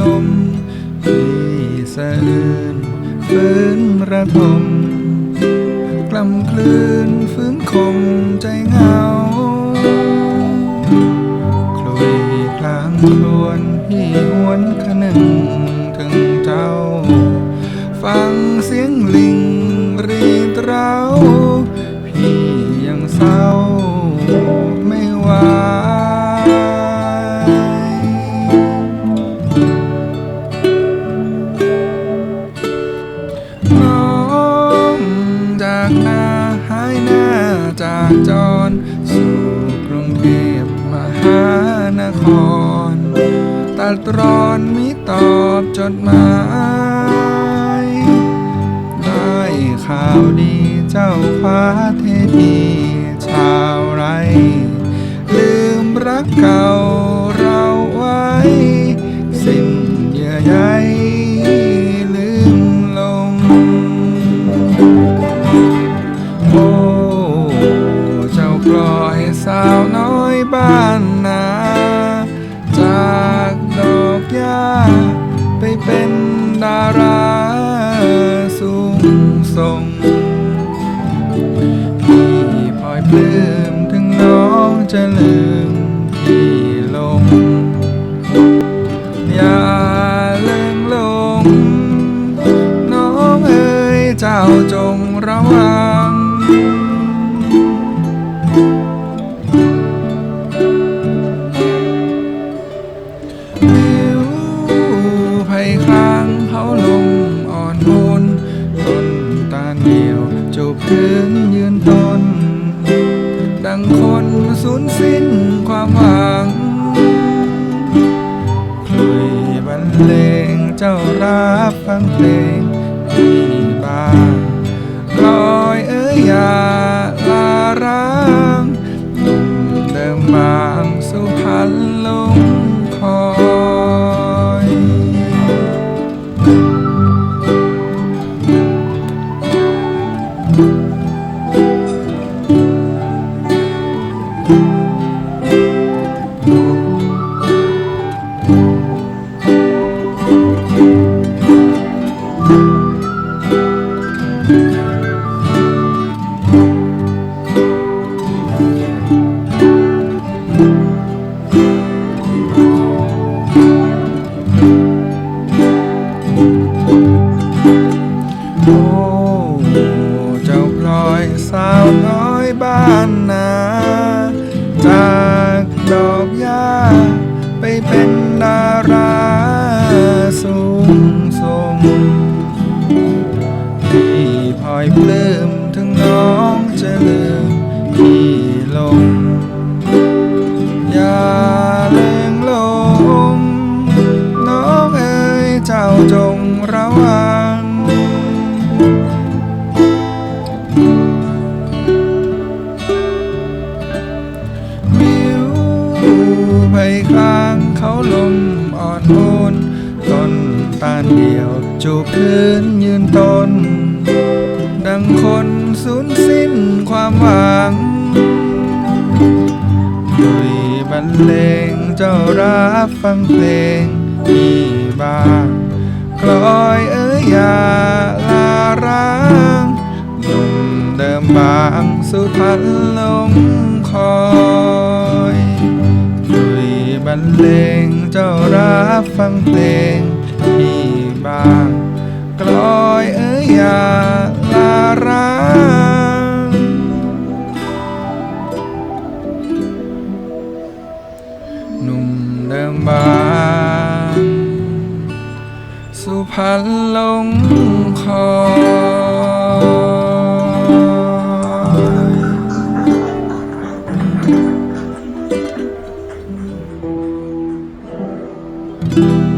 ลมที่สะอื้นฟื้นระทมกล่ำคลื่นฟื้นคมใจเหงาคลุยคลางครวนพี่หวนขนึงถึงเจ้า ฟังเสียงลี ครตัดรอนมิตอบจดหมายได้ข่าวดีเจ้าฟ้าเทพีชาวไร ลืมรักเก่า ปลื้มถึงน้องจะลืมพี่ลง อย่าเลิงลง น้องเอ๋ยเจ้าจงระวัง ฟังเพลงพี่บ้างลอยเอ้ยอย่าลาร้างหนุ่มเดิมบางสุพรรณลงคอย โอ้เจ้าพลอยสาวน้อยบ้านนาจากดอกหญ้าไปเป็นดารา อยปลื้มถึงน้องจะลืมพี่ลง อย่าเลิงลงน้องเอ๋ยเจ้าจงระวังมิวไผ่คลางเขาลมอ่อนโอนต้นตาลเดียวจูบพื้นยืนต้น ดังคนสูญสิ้นความหวังคุยบรรเลงเจ้ารับฟังเพลงพี่บ้างกลอยเอ้ยอย่าลาร้างหนุ่มเดิมบางสุพรรณลงคอยคุยบรรเลงเจ้ารับฟังเพลงพี่บ้างกลอยเอ้ยอย่าลา รังหนุ่มเดิมบางสุพรรณลงคอ嗯。